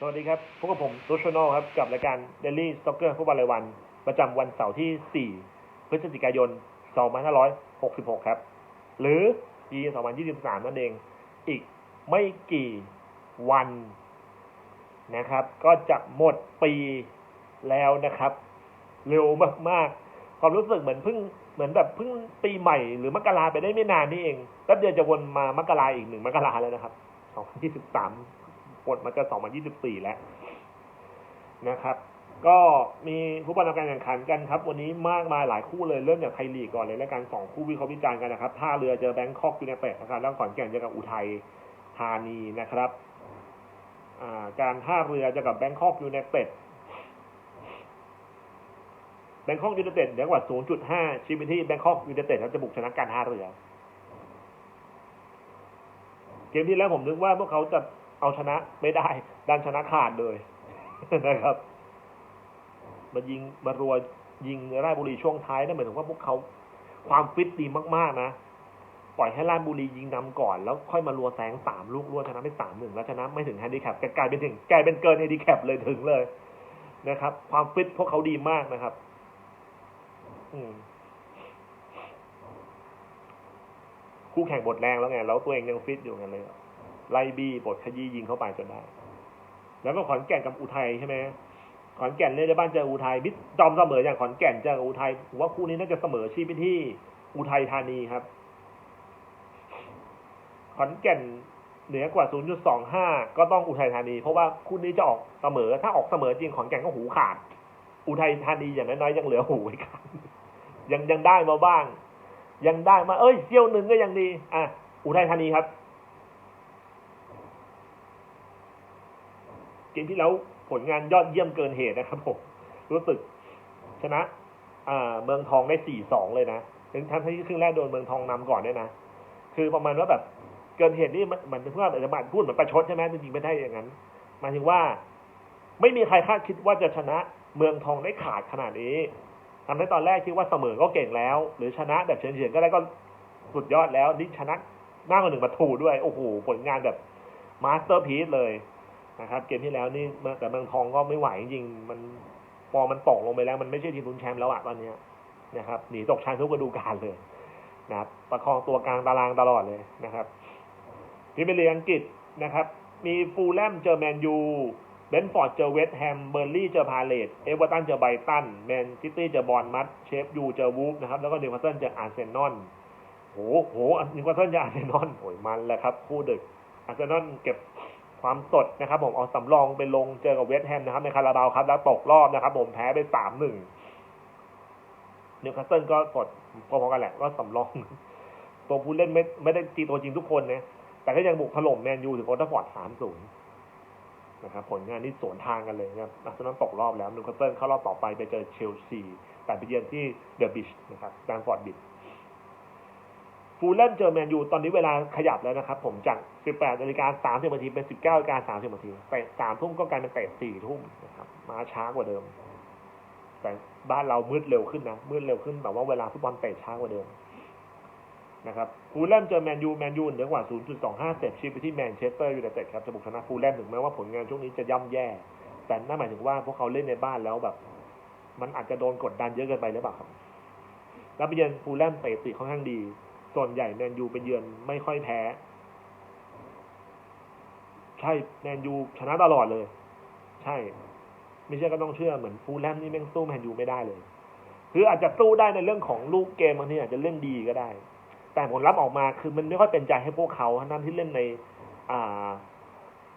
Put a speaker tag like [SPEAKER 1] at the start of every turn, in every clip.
[SPEAKER 1] สวัสดีครับ พบกับผมตุชโนครับ กับรายการ Daily Soccer ฟุตบอลรายวัน ประจำวันเสาร์ที่ 4 พฤศจิกายน 2566 ครับ หรือปี 2023 นั่นเอง อีกไม่กี่วันนะครับ ก็จะหมดปีแล้วนะครับ เร็วมากๆ ความรู้สึกเหมือนเพิ่งเหมือนแบบเพิ่งปีใหม่หรือมกราไปได้ไม่นานนี่เองแป๊บเดียวจะวนมามกราอีกหนึ่งมกราแล้วนะครับ 2023 หมดมาจะ 2024 แล้วนะครับ ก็มีผู้บอลการแข่งขันกันครับ วันนี้มากมายหลายคู่เลยเริ่มจากไทยลีกก่อนเลยแล้วกันสองคู่วิเคราะห์วิจารณ์กันนะครับท่าเรือเจอแบงคอกยูไนเต็ดนะครับแล้วขอนแก่นเจอกับอุทัยธานีนะครับการท่าเรือเจอกับแบงคอกยูไนเต็ดแบงคอกยูไนเต็ดเดี๋ยกว่า 0.5ชีวิที่แบงคอกยูไนเต็ดครับจะบุกชนะการท่าเรือ เกมที่แล้วผมนึกว่าพวกเขาจะ เอาชนะไม่ได้ ดันชนะขาดเลยนะครับมายิงมารัวยิงราชบุรีช่วงท้ายนั่นหมายถึงว่าพวกเขาความฟิตดีมากๆนะปล่อยให้ราชบุรียิงนำก่อนแล้วค่อยมารัวแซงสามลูกรัวชนะไปสามหนึ่งแล้วชนะไม่ถึงแฮนดิแคปกลายเป็นถึงกลายเป็นเกินแฮนดิแคปเลยถึงเลยนะครับ ความฟิตพวกเขาดีมากนะครับ อืมคู่แข่งบทแรงแล้วไง แล้วตัวเองยังฟิตอยู่กันเลย ไล่บีบทขยี้ยิงเข้าไปจนได้ แล้วก็ขอนแก่นกับอุทัยใช่ไหมขอนแก่นเล่นในบ้านเจออุทัยมิตรจอมเสมออย่างขอนแก่นเจออุทัยผมว่าคู่นี้น่าจะเสมอชีพไปที่อุทัยธานีครับ ขอนแก่นเหนือกว่า 0.25 ก็ต้องอุทัยธานี เพราะว่าคู่นี้จะออกเสมอ ถ้าออกเสมอจริงขอนแก่นก็หูขาด อุทัยธานีอย่างน้อยๆยังเหลือหูไว้กันยังยังได้มาบ้าง ยังได้มา เอ้ยเซี่ยวหนึ่งก็ยังดี อะ อุทัยธานีครับ กมที่แล้วผลงานยอดเยี่ยมเกินเหตุนะครับผมรู้สึกชนะเมืองทองได้สี่สองเลยนะถึงทั้งที่ครึ่งแรกโดนเมืองทองนำก่อนด้วยนะ คือประมาณว่าแบบเกินเหตุนี่มันมันเพื่อนอาจจะมาพูดเหมือนประชดใช่ไหมจริงๆไม่ได้อย่างนั้นหมายถึงว่า ไม่มีใครคาดคิดว่าจะชนะเมืองทองได้ขาดขนาดนี้ทำให้ตอนแรกคิดว่าเสมอก็เก่งแล้ว หรือชนะแบบเฉียนๆก็ได้ก็สุดยอดแล้วนี่ชนะมากกว่าหนึ่งประตูด้วย โอ้โหผลงานแบบมาสเตอร์พีซเลย นะครับ เกมที่แล้วนี่แต่เมืองทองก็ไม่ไหวจริงมันพอมันตกลงไปแล้วมันไม่ใช่ทีมลุ้นแชมป์แล้วอะตอนนี้นะครับหนีตกชั้นทุกฤดูกาลเลยนะครับประคองตัวกลางตารางตลอดเลยนะครับพรีเมียร์ลีกอังกฤษนะครับ มีฟูลแลมเจอแมนยูเบนฟอร์ดเจอเวสต์แฮมเบอร์ลี่เจอพาเลตเอเวอร์ตันเจอไบตันแมนซิตี้เจอบอลมัดเชฟยูเจอวูฟนะครับแล้วก็นิวคาสเซิลเจออาร์เซนอลโหโหนิวคาสเซิลเจออาร์เซนอลโอยมันแหละครับ คู่ดึกอาร์เซนอลเก็บ ความสดนะครับ ผมเอาสำรองไปลงเจอกับเวสต์แฮมนะครับ ในคาราบาวครับ แล้วตกรอบนะครับ ผมแพ้ไปสามหนึ่งนิวคาสเซิลก็สดพอๆกันแหละก็สำรอง ตัวผู้เล่นไม่ไม่ได้ตีตัวจริงทุกคนนะแต่ก็ยังบุกถล่มแมนยูถึงโอลด์แทัฟอร์ดสามศูนย์นะครับผลงานที่สวนทางกันเลยนะครับอาร์เซนอลตกรอบแล้วนิวคาสเซิลเข้ารอบต่อไปไปเจอเชลซีแต่ไปเยือนที่เดอะบิชนะครับแบงฟอร์ดบิช ฟูลแลมเจอแมนยูตอนนี้เวลาขยับแล้วนะครับ ผมจาก 18นาฬิกา30นาทีเป็น 19นาฬิกา30นาทีเตะ3ทุ่มก็กลายเป็นเตะ4ทุ่มนะครับ มาช้ากว่าเดิม แต่บ้านเรามืดเร็วขึ้นนะ มืดเร็วขึ้นแต่ว่าเวลาฟุตบอลเตะช้ากว่าเดิมนะครับฟูลแลมเจอแมนยูแมนยูเหนือกว่า 0.25เซตชิปไปที่แมนเชสเตอร์ยูไนเต็ดครับจะบุกชนะฟูลแลมถึงแม้ว่าผลงานช่วงนี้จะย่ำแย่ แต่นั่นหมายถึงว่าพวกเขาเล่นในบ้านแล้วแบบ มันอาจจะโดนกดดันเยอะเกินไปหรือเปล่าครับแล้วไปเยือนฟูลแลมเตะติค่อนข้างดี ส่วนใหญ่แมนยูไปเยือนไม่ค่อยแพ้ ใช่แมนยูชนะตลอดเลย ใช่ ไม่ใช่ก็ต้องเชื่อเหมือนฟูลแลมนี่แม่งสู้แมนยูไม่ได้เลย คืออาจจะสู้ได้ในเรื่องของลูกเกมบางทีอาจจะเล่นดีก็ได้ แต่ผลลัพธ์ออกมาคือมันไม่ค่อยเป็นใจให้พวกเขาทั้งที่เล่นใน อ่า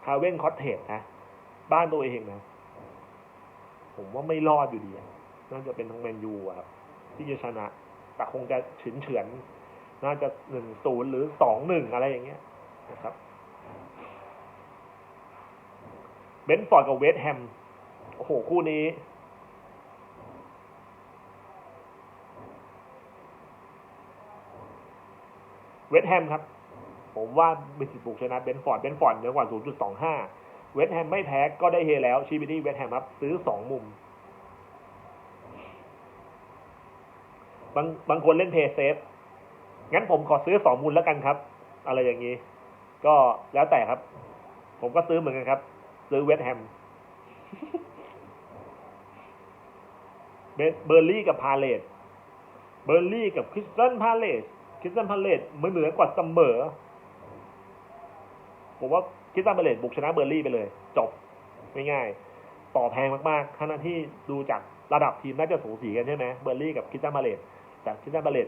[SPEAKER 1] คาเว่นคอตเทจนะ บ้านตัวเองนะ ผมว่าไม่รอดอยู่ดีน่าจะเป็นทางแมนยูครับที่จะชนะ แต่คงจะเฉือนเฉือน น่าจะหนึ่งศูนย์หรือสองหนึ่งอะไรอย่างเงี้ยนะครับเบนฟอร์ดกับเวสแฮมโอ้โห คู่นี้ เวสแฮมครับ ผมว่ามีสิบุกชนะเบนฟอร์ดเบนฟอร์ดเยอะกว่า 0.25 เวสแฮมไม่แพ้ก็ได้เฮแล้ว ชีวิตที่เวสแฮมครับ ซื้อสองมุม บางบางคนเล่นเพย์เซฟ งั้นผมขอซื้อสองมุมแล้วกันครับ อะไรอย่างนี้ ก็แล้วแต่ครับ ผมก็ซื้อเหมือนกันครับ ซื้อเวสต์แฮมเบอร์ลี่กับพาเลตเบอร์ลี่กับคริสตันพาเลตคริสตันพาเลตมันเหนือนกว่าเสมอผมว่าคริสตันพาเลตบุกชนะเบอร์ลี่ไปเลย จบง่ายๆต่อแพงมากๆทั้งที่ดูจากระดับทีมน่าจะสูสีกันใช่ไหมเบอร์ลี่กับคริสตันพาเลตแต่คริสตันพาเลต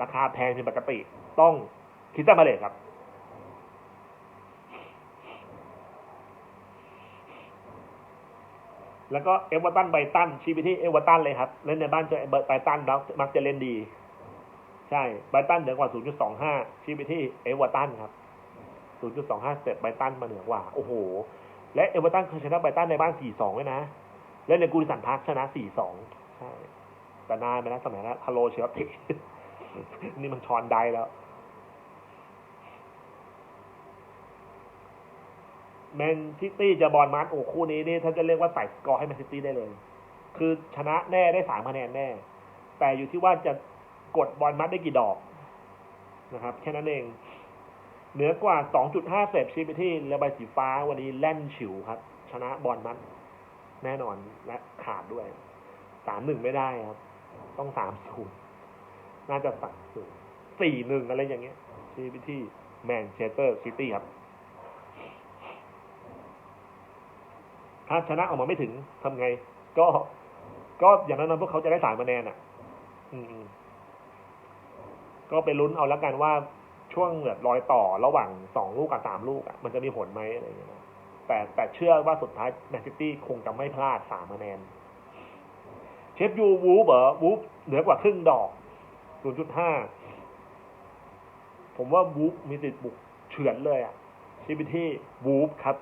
[SPEAKER 1] ราคาแพงเป็นปกติ ต้องคริสตันพาเลตครับ แล้วก็เอเวอร์ตันไบตันชี้ไปที่เอเวอร์ตันเลยครับ เล่นในบ้านเจอไบรตันมักมักจะเล่นดี ใช่ไบตันเหนือกว่า 0.25 ชี้ไปที่เอเวอร์ตันครับ 0.25สเต็ปไบตันมาเหนือกว่า โอ้โห และเอเวอร์ตันเคยชนะไบตันในบ้าน 4-2ด้วยนะ เล่นในกูริสันพาร์คชนะ 4-2 ใช่แต่นานไปแล้วสมัยนั้นฮัลโลเชลติ นี่มันชอนได้แล้ว แมนซิตี้จะบอลมาร์โอ้คู่นี้นี่ถ้านจะเรียกว่าใส่สกอร์ให้แมนซิตี้ได้เลย คือชนะแน่ได้สามคะแนนแน่ แต่อยู่ที่ว่าจะกดบอลมัดได้กี่ดอกนะครับแค่นั้นเอง เหนือกว่า 2.5เซฟชีไปที่เรือใบสีฟ้าวันนี้แล่นฉิวครับ ชนะบอลมัดแน่นอนและขาดด้วยสามหนึ่งไม่ได้ครับ ต้องสามศู น่าจะสามศูนย์สี่หนึ่งอะไรอย่างเงี้ยชีไปที่แมนเชสเตอร์ซิตี้ครับ ถ้าชนะออกมาไม่ถึงทำไง ก็ก็อย่างนั้นพวกเขาจะได้สามคะแนนอะ อืมก็ไปลุ้นเอาแล้วกันว่าช่วงแบบรอยต่อระหว่างสองลูกกับสามลูกอะมันจะมีผลไหมอะไรอย่างเงี้ยแต่แต่เชื่อว่าสุดท้ายแมนซิตี้คงจะไม่พลาดสามคะแนน เชฟยูวูฟเหรอวูฟเหนือกว่าครึ่งดอก 0.5ผมว่าวูฟมีสิทธิ์บุกเฉือนเลยอะชีวิตที่วูฟครับ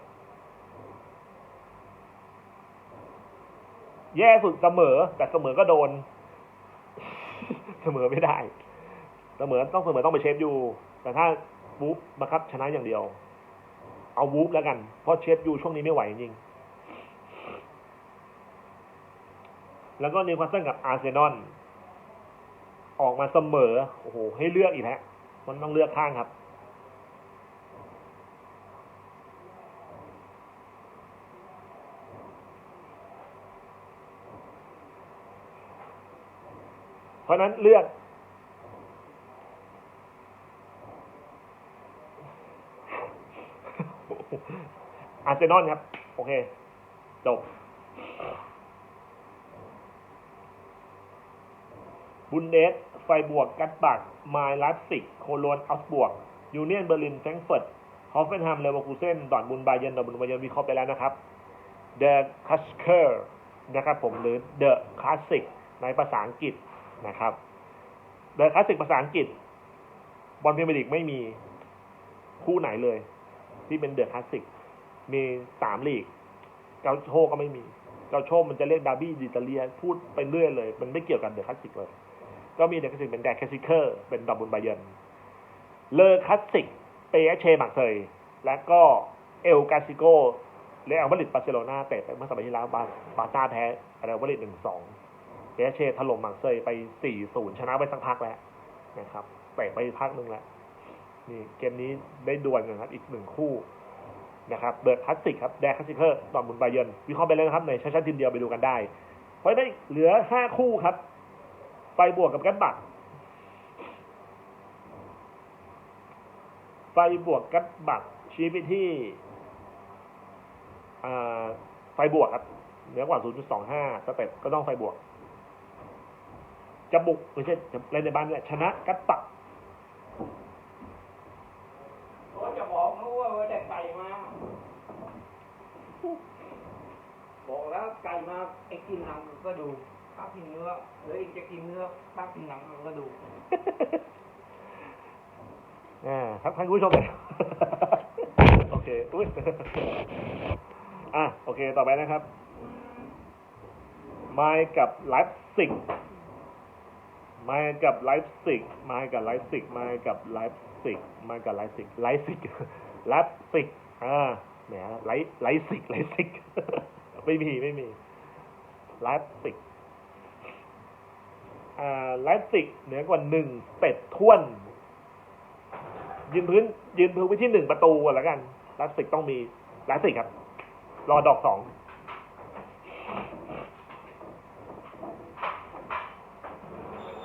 [SPEAKER 1] แย่สุดเสมอ แต่เสมอก็โดน เสมอไม่ได้ เสมอต้องเสมอต้องไปเชฟอยู่ แต่ถ้าวูฟบังคับชนะอย่างเดียว เอาวูฟแล้วกัน เพราะเชฟอยู่ช่วงนี้ไม่ไหวจริงแล้วก็นิวคาสเซิลกับอาร์เซนอล ออกมาเสมอ โอ้โห ให้เลือกอีกแล้วมันต้องเลือกข้างครับ เพราะฉะนั้นเลือก อาร์เซนอลครับ โอเค จบบุนเดส ไฟบวก กัตบักไมล์ไลฟ์ซิก โคโลนอัลส์บวก ยูเนียนเบอร์ลินแฟรงก์เฟิร์ตฮอฟเฟนแฮมเลเวอร์คูเซนดอร์ทมุนด์ไบเยนดอร์ทมุนด์ไบเยนวิเคราะห์ไปแล้วนะครับเดอะคัสเคอร์นะครับผมหรือเดอะคลาสสิกในภาษาอังกฤษนะครับเดอะคลาสสิกภาษาอังกฤษ บอลพรีเมียร์ลีกไม่มีคู่ไหนเลย ที่เป็นเดอะคลาสสิกมีสามลีก เกาโชก็ไม่มี เกาโชมันจะเรียกดาร์บี้ดิตาเลียพูดไปเรื่อยเลย มันไม่เกี่ยวกับเดอะคลาสสิกเลย ก็มีเดอะคลาสสิกเป็นแดคลาสิเคอร์ เป็นดอร์ทมุนด์ไบเยนเลอคลาสสิกเปเชมาร์เซยและก็เอลกาซิโกเรอัลมาริดบาร์เซโลนาเตะไปเมื่อสัปดาห์ที่แล้วบาบาซ่าแพ้เรอัลมาริดหนึ่งสองเปเชถล่มมาร์เซยไปสี่ศูนย์ชนะไปสักพักแล้วนะครับเตะไปพักหนึ่งแล้วนี่เกมนี้ได้ดวลกันครับอีกหนึ่งคู่นะครับเดอะคลาสสิกครับแดคลาสสิเคอร์ดอมุนด์ไบเยนวิเคราะห์ไปเลยนะครับในชั้นชั้นทีมเดียวไปดูกันได้ เพราะฉะนั้เหลือห้าคู่ครับ ไฟบวกกับกันบักไฟบวกกันบักชี้ไปที่อ่าไฟบวกครับเหนือกว่า 0.25 สเต็ปก็ต้องไฟบวก จะบุกไม่ใช่จะเล่นในบ้านเนี่ยชนะกันบัก
[SPEAKER 2] โอ้จะบอกเขาว่าว่าได้ไก่มา บอกแล้วไก่มาไอ้กินหนังก็ดู กินเนื้อหรือเองจะกินเนื้อป้ากินหนังก็ดู
[SPEAKER 1] อ่าครับท่านผู้ชม โอเคอุ้ยอะโอเค ต่อไปนะครับไมค์กับไลฟ์ซิกไมค์กับไลฟ์ซิกไมค์กับไลฟ์ซิกไมค์กับไลฟ์ซิกไมค์กับไลฟ์ซิกไลฟ์ซิกไลฟ์ซิกอ่าแหมไลฟ์ไลฟ์ซิกไลฟ์ซิกไม่มีไม่มีไลฟ์ซิก ไลฟ์ซิกเหนือกว่าหนึ่งเป็ดท่วน ยืนพื้น ยืนพื้นไว้ที่หนึ่งประตูก่อนแล้วกันไลฟ์ซิกต้องมีไลฟ์ซิกครับ รอดอกสอง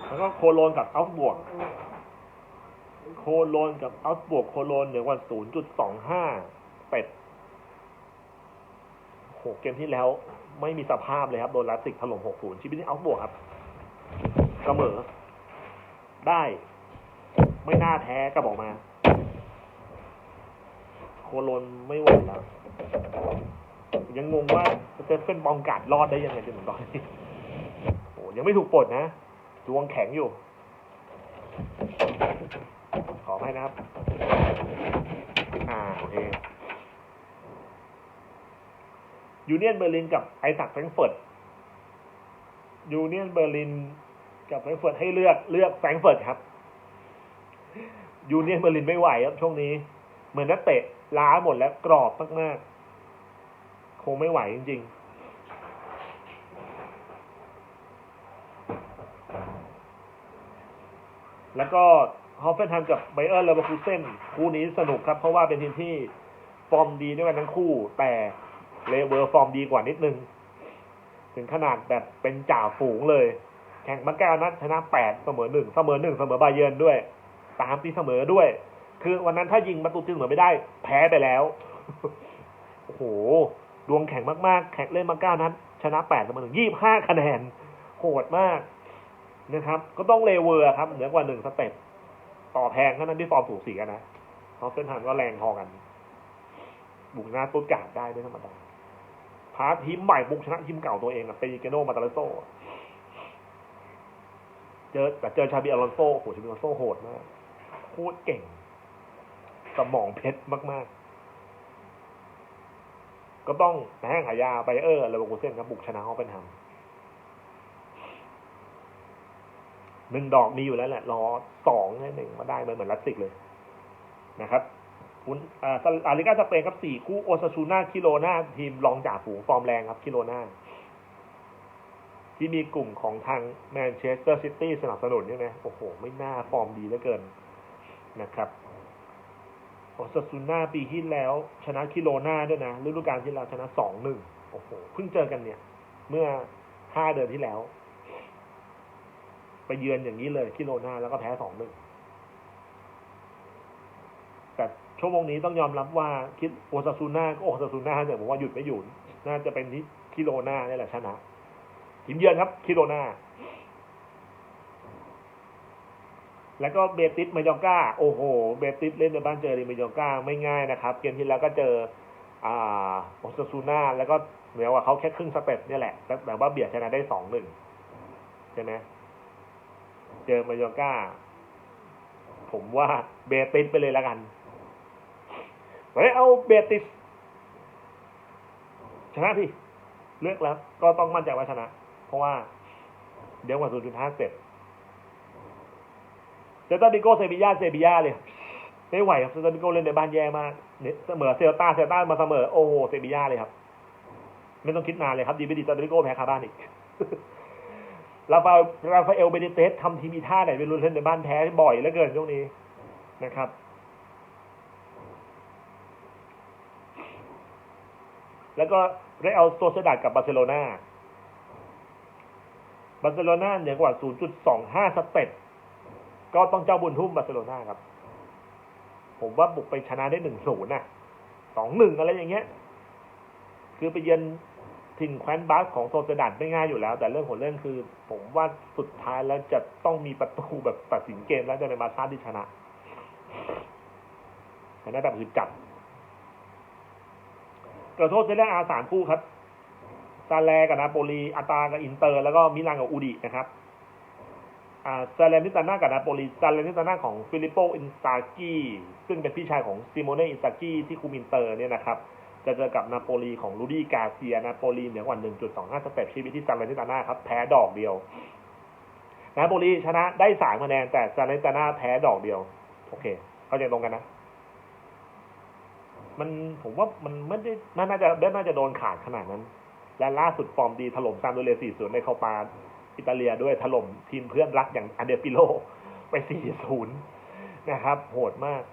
[SPEAKER 1] แล้วก็โคโลนกับอัลบวก โคโลนกับอัลบวกโคโลนเหนือกว่า0.25เป็ดโหเกมที่แล้ว ไม่มีสภาพเลยครับ โดนลัสติกถล่ม6-0ชีวิตนี้อัลบวกครับ เสมอ ได้ ไม่น่าแท้ก็บอกมา โคโลนไม่ไหวแล้ว ยังงงว่าเตฟเฟนบอมการ์ดรอดได้ยังไงจนถึงตอนนี้โอ้ยังไม่ถูกปลดนะดวงแข็งอยู่ ขอให้นะครับ อ่าโอเคยูเนียนเบอร์ลินกับไอซักแฟรงก์เฟิร์ตยูเนียนเบอร์ลิน กับแฟรงก์เฟิร์ตให้เลือกเลือกแฟรงก์เฟิร์ตครับยูเนียนเบอร์ลินไม่ไหวครับช่วงนี้ เหมือนนักเตะล้าหมดแล้วกรอบมากๆคงไม่ไหวจริงๆแล้วก็ฮอฟเฟนทันกับไบเออร์เลเวอร์คูเซนคู่นี้สนุกครับ เพราะว่าเป็นทีมที่ฟอร์มดีด้วยกันทั้งคู่ แต่เลเวอร์ฟอร์มดีกว่านิดนึง ถึงขนาดแบบเป็นจ่าฝูงเลย แข่งมาเก้านัดชนะแปดเสมอหนึ่งเสมอหนึ่งเสมอบาเยิร์นด้วยตามตีเสมอด้วย คือวันนั้นถ้ายิงประตูตีเสมอไม่ได้ แพ้ไปแล้วโอ้โหดวงแข็งมากๆ แข่งเล่นมาเก้านัดชนะแปดเสมอหนึ่งยี่ห้าคะแนนโหดมากนะครับ ก็ต้องเลเวอร์ครับเหนือกว่าหนึ่งสเต็ปต่อแพงเท่านั้นที่ฟอร์มสูสีกันนะเพราะเส้นทางก็แรงพอกันบุกหน้าตุ้นกาดได้ไม่ธรรมดาพาทีมใหม่บุกชนะทีมเก่าตัวเองอะเปริเกโนมาตาเลโซ เจอแต่เจอชาบิอลอนโซโอ้โหชาบิอลอนโซโหดมากโคตรเก่ง สมองเพชรมาก ๆ ก็ต้องแห้งหายาไปเออร์เลเวอร์คูเซนครับบุกชนะเขาเป็นทำหนึ่งดอกมีอยู่แล้วแหละ รอสองให้หนึ่งมาได้เหมือนลัสติกเลยนะครับคุณอาริกาสเปนครับสี่คู่โอซาซูน่าคิโลนาทีมรองจ่าฝูงฟอร์มแรงครับคิโลนา ที่มีกลุ่มของทางแมนเชสเตอร์ซิตี้สนับสนุนใช่ไหมโอ้โห ไม่น่าฟอร์มดีเหลือเกินนะครับโอซาซูน่าปีที่แล้ว ชนะคิโลนาด้วยนะฤดูกาลที่แล้วชนะสองหนึ่งโอ้โหเพิ่งเจอกันเนี่ย เมื่อห้าเดือนที่แล้ว ไปเยือนอย่างนี้เลยคิโลนาแล้วก็แพ้สองหนึ่งแต่ชั่วโมงนี้ต้องยอมรับว่าคิดโอซาซูน่าก็โอซาซูน่าเนี่ยผมว่าหยุดไม่หยุดน่าจะเป็นที่คิโลนาเนี่ยแหละชนะ ทีมเยือนครับคิโลนาแล้วก็เบติสมายอร์กาโอ้โห เบติสเล่นในบ้านเจอริมายอร์กาไม่ง่ายนะครับ เกมที่แล้วก็เจออ่าโอซาซูน่าแล้วก็เหมือว่าเขาแค่ครึ่งสเต็ปนี่แหละแต่แบบว่าเบียดชนะได้สองหนึ่งใช่ไหมเจอมายอร์กาผมว่าเบติสไปเลยแล้วกันเฮ้เอาเบติสชนะพี่เลือกแล้ว ก็ต้องมั่นใจว่าชนะ เพราะว่า เดี๋ยวกว่า0.5เสร็จเซลตาบิโกเซบียาเซบียาเลยไม่ไหวครับเซลตาบิโกเล่นในบ้านแย่มากเสมอเซลตาเซลตามาเสมอโอ้โหเซบียาเลยครับ ไม่ต้องคิดนานเลยครับดีไม่ดีเซลตาบิโกแพ้คาบ้านอีกราฟาราฟาเอลเบเนเตสทำทีมีท่าไหนไม่รู้เล่นในบ้านแพ้บ่อยเหลือเกินช่วงนี้นะครับแล้วก็ได้เอาโซเซดาดกับบาร์เซโลนา บาร์เซโลนาเหนือกว่า 0.25 สเต็ปก็ต้องเจ้าบุญทุ่มบาร์เซโลนาครับ ผมว่าบุกไปชนะได้หนึ่งศูนย์นะสองหนึ่งอะไรอย่างเงี้ย คือไปเยือนถิ่นแคว้นบาสของโซเซดาดไม่ง่ายอยู่แล้ว แต่เรื่องของเรื่องคือ ผมว่าสุดท้ายแล้วจะต้องมีประตูแบบตัดสินเกมแล้วจะเป็นบาซ่าที่ชนะชนะแบบคือจับกระโทษเซเรียอาสามคู่ครับ ซาแลกับนาโปลีอาตากับอินเตอร์ แล้วก็มิลานกับอูดินะครับอ่าซาเลนิตาน่ากับนาโปลีซาเลนิตาน่าของฟิลิปโปอินซากิซึ่งเป็นพี่ชายของซิโมเนอินซากิที่คุมอินเตอร์เนี่ยนะครับจะเจอกับนาโปลีของลูดี้กาเซียนาโปลีเหนือกว่า 1.25 สเต็ปชีวิตที่ซาเลนิตาน่าครับแพ้ดอกเดียวนาโปลีชนะได้สามคะแนนแต่ซาเลนิตาน่าแพ้ดอกเดียว โอเค เข้าใจตรงกันนะ มันผมว่ามันไม่ได้น่าจะน่าจะโดนขาดขนาดนั้น และล่าสุดฟอร์มดีถล่มซามโดเรสี่ศูนย์ในเข้าปาอิตาเลียด้วยถล่มทีมเพื่อนรักอย่างอันเดปิโลไปสี่ศูนย์นะครับ โหดมาก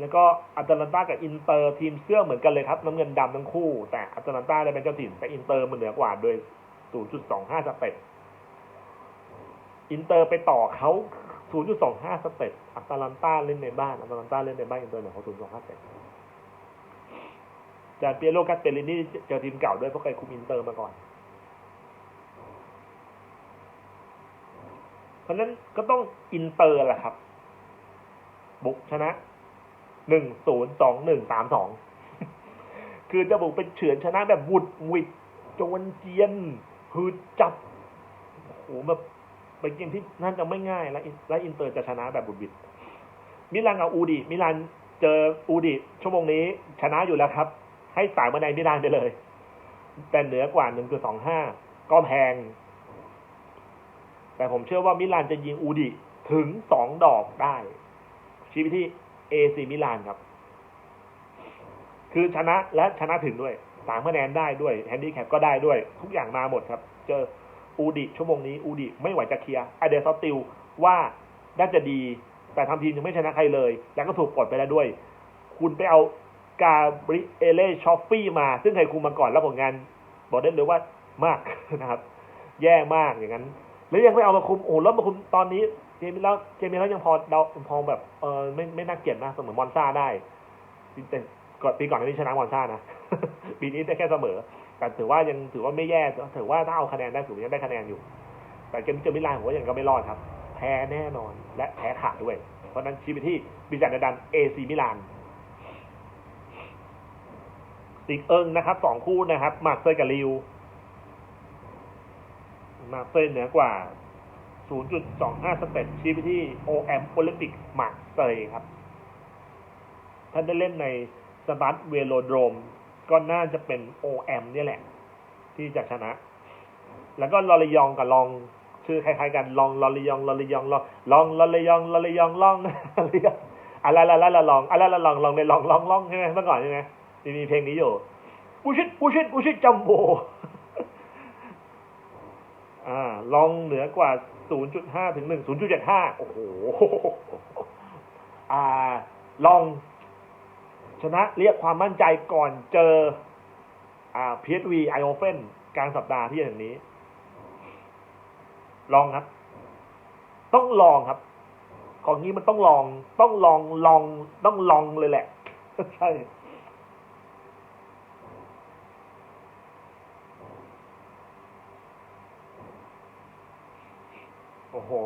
[SPEAKER 1] แล้วก็อัตแลนตากับอินเตอร์ทีมเสื้อเหมือนกันเลยครับ น้ำเงินดำทั้งคู่ แต่อัตแลนตาได้เป็นเจ้าถิ่นแต่อินเตอร์มันเหนือกว่าโดย 0.25 สเต็ปอินเตอร์ไปต่อเขา 0.25 สเต็ปอัตแลนตาเล่นในบ้านอัตแลนตาเล่นในบ้านอินเตอร์เหนือเขา0.25สเต็ป จานเปียโลกัสเตลินี่เจอทีมเก่าด้วยเพราะเคยคุมอินเตอร์มาก่อน เพราะนั้นก็ต้องอินเตอร์แหละครับ บุกชนะหนึ่งศูนย์สองหนึ่งสามสองคือจะบุกเป็นเฉือนชนะแบบวุดวิดโจนเจียนคือจับโอ้โหแบบเป็นเกมที่น่าจะไม่ง่าย และและอินเตอร์จะชนะแบบบุดวิดมิลานกับอูดิมิลานเจออูดิชั่วโมงนี้ชนะอยู่แล้วครับ ให้สายมาในมิลานไปเลย แต่เหนือกว่าหนึ่งจุดสองห้าก็แพง แต่ผมเชื่อว่ามิลานจะยิงอูดิถึงสองดอกได้ ชี้ไปที่เอซีมิลานครับ คือชนะและชนะถึงด้วยสามคะแนนได้ด้วยแฮนดี้แคปก็ได้ด้วย ทุกอย่างมาหมดครับ เจออูดิชั่วโมงนี้อูดิไม่ไหวจะเคลียร์ไอเดซอติลว่าน่าจะดี แต่ทำทีมยังไม่ชนะใครเลย แล้วก็ถูกปลดไปแล้วด้วย คุณไปเอา กาบริเอเล่ชอฟฟี่มา ซึ่งเคยคุมมาก่อนแล้วผลงาน บอกได้เลยว่ามากนะครับ แย่มากอย่างนั้น แล้วยังไม่เอามาคุมโอ้แล้วมาคุมตอนนี้เกมนี้แล้วเกมนี้แล้วยังพอเดาพอแบบเออไม่ไม่น่าเกลียดนะเสมอมอนซ่าได้แต่ก่อนปีก่อนนี้ชนะมอนซ่านะปีนี้ได้แค่เสมอแต่ถือว่ายังถือว่าไม่แย่ถือว่าถ้าเอาคะแนนได้ถือว่ายังได้คะแนนอยู่ แต่เกมเจมิลานผมว่ายังก็ไม่รอดครับ แพ้แน่นอนและแพ้ขาดด้วย เพราะฉะนั้นชี้ไปที่บิจันดันเอซีมิลาน อีกเอิงนะครับสองคู่นะครับมาร์เซยกับริวมาร์เซยเหนือกว่า 0.25 สเต็ปชี้ไปที่ OM โอลิมปิกมาร์เซยครับ ท่านได้เล่นในสบัตเวโลโดรม ก็น่าจะเป็น OM เนี่แหละ ที่จะชนะ แล้วก็ลอริยองกับลองชื่อคล้ายๆกันลองลอริยองลอริยองลองลองลอริยองลอริยองลองอะไรละละละลองอะไรละลองลองในลองลองลองใช่ไหมเมื่อก่อนใช่ไหม มีมีเพลงนี้อยู่ปูชิดปูชิดปูชิดจัมโบอ่า ลองเหนือกว่า 0.5 ถึง 1 0.75 โอ้โห อ่า ลองชนะเรียกความมั่นใจก่อนเจอ อ่า PSV ไอโอเฟนกลางสัปดาห์ที่อย่างนี้ ลองครับ ต้องลองครับ ของนี้มันต้องลอง ต้องลอง ลอง ต้องลองเลยแหละ ใช่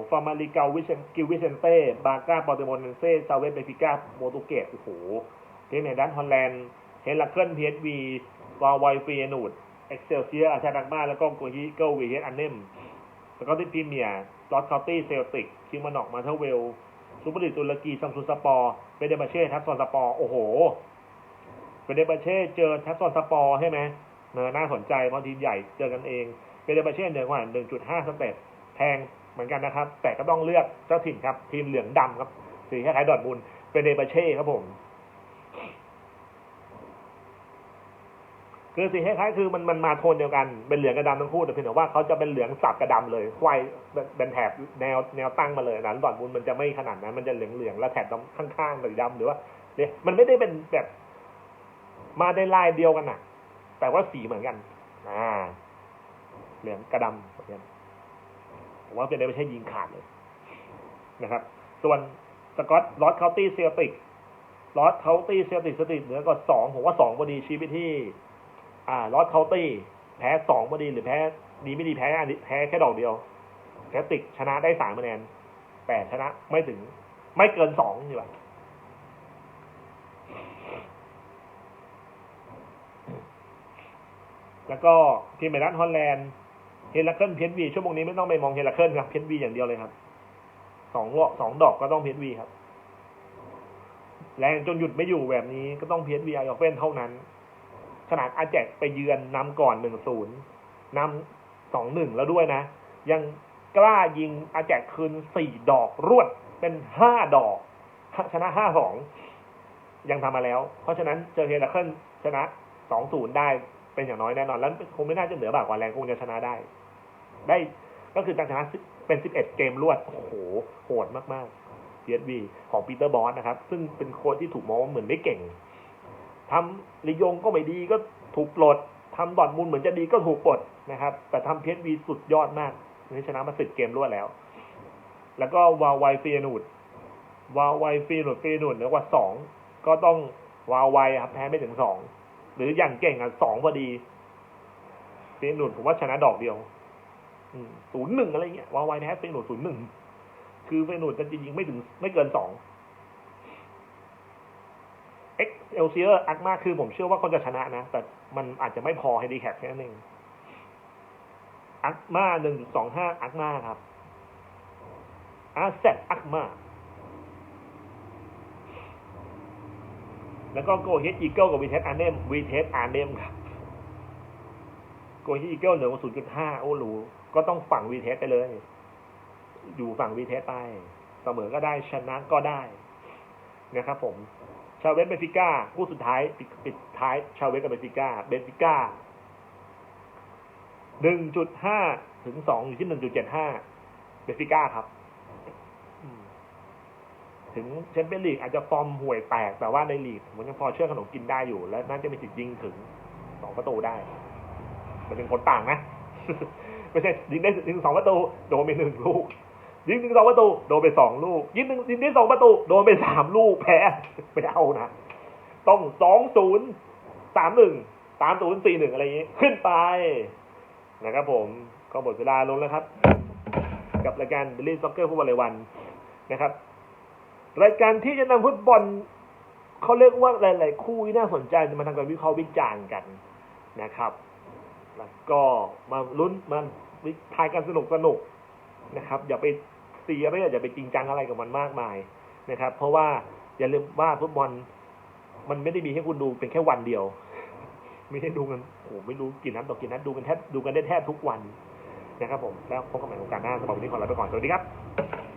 [SPEAKER 1] โอ้โหฟาร์มาลิกาวิเชนกิวิเชนเต้ บาก้าปอเตโมเนเซ่ซาเวสเบฟิก้าโมตุเกตโอ้โหเทมเนดันฮอลแลนด์เฮลักเคิลพีเอสวีวาไวฟีเอนูดเอ็กเซลเซียอาชาดักมาแล้วก็โกฮิเกิลวีเฮสอันเนมแล้วก็ที่พรีเมียร์ลอสคาวตี้เซลติกคิมมานอกมาเทเวลซูเปอร์ลีกตุรกีซัมซุนสปอร์เบเดบาเช่ทัสซอนสปอร์โอ้โหเบเดบาเช่เจอทัสซอนสปอร์ใช่ไหมเนอน่าสนใจเพราะทีมใหญ่เจอกันเองเบเดบาเช่เหนือกว่า1.5 สเต็ปแพง เหมือนกันนะครับ แต่ก็ต้องเลือกเจ้าถิ่นครับ ทีมเหลืองดำครับสีคล้ายๆดอร์ทมุนด์เบเดบเช่ครับผมคือสีคล้ายๆคือมันมันมาโทนเดียวกันเป็นเหลืองกับดำทั้งคู่แต่เพียงแต่ว่าเขาจะเป็นเหลืองสับกับดำเลยควายเป็นแถบแนวแนวตั้งมาเลยนะดอดบุญมันจะไม่ขนาดนั้นมันจะเหลืองเหลืองๆแล้วแถบข้างๆสีดำหรือว่าเนี่ยมันไม่ได้เป็นแบบมาในลายเดียวกันนะแต่ว่าสีเหมือนกัน อ่า เหลืองกระดำเหมือนกัน ผมว่าเป็นได้ไม่ใช่ยิงขาดเลยนะครับ ส่วนสกอตลอสเคาน์ตี้เซลติกลอสเคาน์ตี้เซลติกสติเหนือกว่าสองผมว่าสองพอดีชี้ไปที่ อ่าลอสเคาน์ตี้แพ้สองพอดีหรือแพ้ดีไม่ดีแพ้อันแพ้แค่ดอกเดียวแคติกชนะได้สามคะแนนแต่ชนะไม่ถึง ไม่เกินสองดีกว่าแล้วก็ทีมเมรันฮอลแลนด์ เฮลักเคิลเพนวีชั่วโมงนี้ไม่ต้องไปมองเฮลักเคิลครับเพนวีอย่างเดียวเลยครับสองรอบสองดอกก็ต้องเพนวีครับ แรงจนหยุดไม่อยู่แบบนี้ก็ต้องเพนวีไอออฟเฟนเท่านั้น ขนาดอาแจกไปเยือนนำก่อนหนึ่งศูนย์นำสองหนึ่งแล้วด้วยนะ ยังกล้ายิงอาแจกคืนสี่ดอกรวดเป็นห้าดอก ชนะห้าสองยังทำมาแล้ว เพราะฉะนั้นเจอเฮลักเคิลชนะสองศูนย์ได้ เป็นอย่างน้อยแน่นอน แล้วคงไม่น่าจะเหนือบากกว่าแรงคงจะชนะได้ ได้ก็คือการชนะเป็นสิบเอ็ดเกมรวด โอ้โห โหดมาก PSV ของปีเตอร์บอสนะครับ ซึ่งเป็นโค้ชที่ถูกมองว่าเหมือนไม่เก่งทำลิยงก็ไม่ดีก็ถูกปลดทำดอร์ทมุนด์เหมือนจะดีก็ถูกปลดนะครับ แต่ทำ PSV สุดยอดมากนี่ชนะมาสิบเกมรวดแล้ว แล้วก็วาวไวฟีนูดวาวไวฟีนูดฟีนูดเหนือกว่าสองก็ต้องวาวไวครับแพ้ไม่ถึงสอง หรืออย่างเก่งอะสองพอดีเฟียนูดผมว่าชนะดอกเดียวศูนย์หนึ่งอะไรเงี้ยวาวไวแพ้เฟียนูดศูนย์หนึ่งคือเฟียนูดจะจริงๆไม่ถึงไม่เกินสองเอ็กเอลเซียอักมากคือผมเชื่อว่าเขาจะชนะนะ แต่มันอาจจะไม่พอให้ดีแคปแค่นั้นเองอักมาหนึ่งสองห้าอักมาครับอาเซตอักมา แล้วก็โกเฮดอีเกิลกับวีเทสอาร์เนมวีเทสอาร์เนมครับโกเฮดอีเกิลเหนือกว่าศูนย์จุดห้าโอ้หรูก็ต้องฝั่งวีเทสไปเลย อยู่ฝั่งวีเทสไป เสมอก็ได้ชนะก็ได้นะครับผมชาเวสเบฟิก้าคู่สุดท้ายปิดปิดท้ายชาเวสกับเบฟิก้าเบฟิก้าหนึ่งจุดห้าถึงสองอยู่ที่หนึ่งจุดเจ็ดห้าเบฟิก้าครับ ถึงแชมเปี้ยนลีกอาจจะฟอร์มห่วยแตก แต่ว่าในลีกมันยังพอเชื่อขนมกินได้อยู่ และน่าจะมีสิทธิ์ยิงถึงสองประตูได้ มันเป็นคนต่างนะ ไม่ใช่ยิงได้ยิงสองประตูโดนไปหนึ่งลูก ยิงถึงสองประตูโดนไปสองลูก ยิงหนึ่งยิงได้สองประตูโดนไปสามลูกแพ้ไม่เอานะ ต้องสองศูนย์สามหนึ่งสามศูนย์สี่หนึ่งอะไรอย่างนี้ ขึ้นไปนะครับผมก็หมดเวลาลงแล้วครับ กับรายการ Daily Soccer ฟุตบอลรายวันนะครับ รายการที่จะนำฟุตบอลเขาเรียกว่าหลาย ๆ คู่ที่น่าสนใจมาทำการวิเคราะห์วิจารณ์กันนะครับ แล้วก็มาลุ้นมาวิทายกันสนุกสนุกนะครับ อย่าไปเสียไม่อย่าไปจริงจังอะไรกับมันมากมายนะครับ เพราะว่าอย่าลืมว่าฟุตบอลมันไม่ได้มีให้คุณดูเป็นแค่วันเดียว ไม่ได้ดูกันโอ้ไม่รู้กี่นัดต่อกี่นัดดูกันแทบดูกันได้แทบทุกวันนะครับผมแล้วพบกันใหม่โอกาสหน้าสำหรับวันนี้ขอลาไปก่อนสวัสดีครับ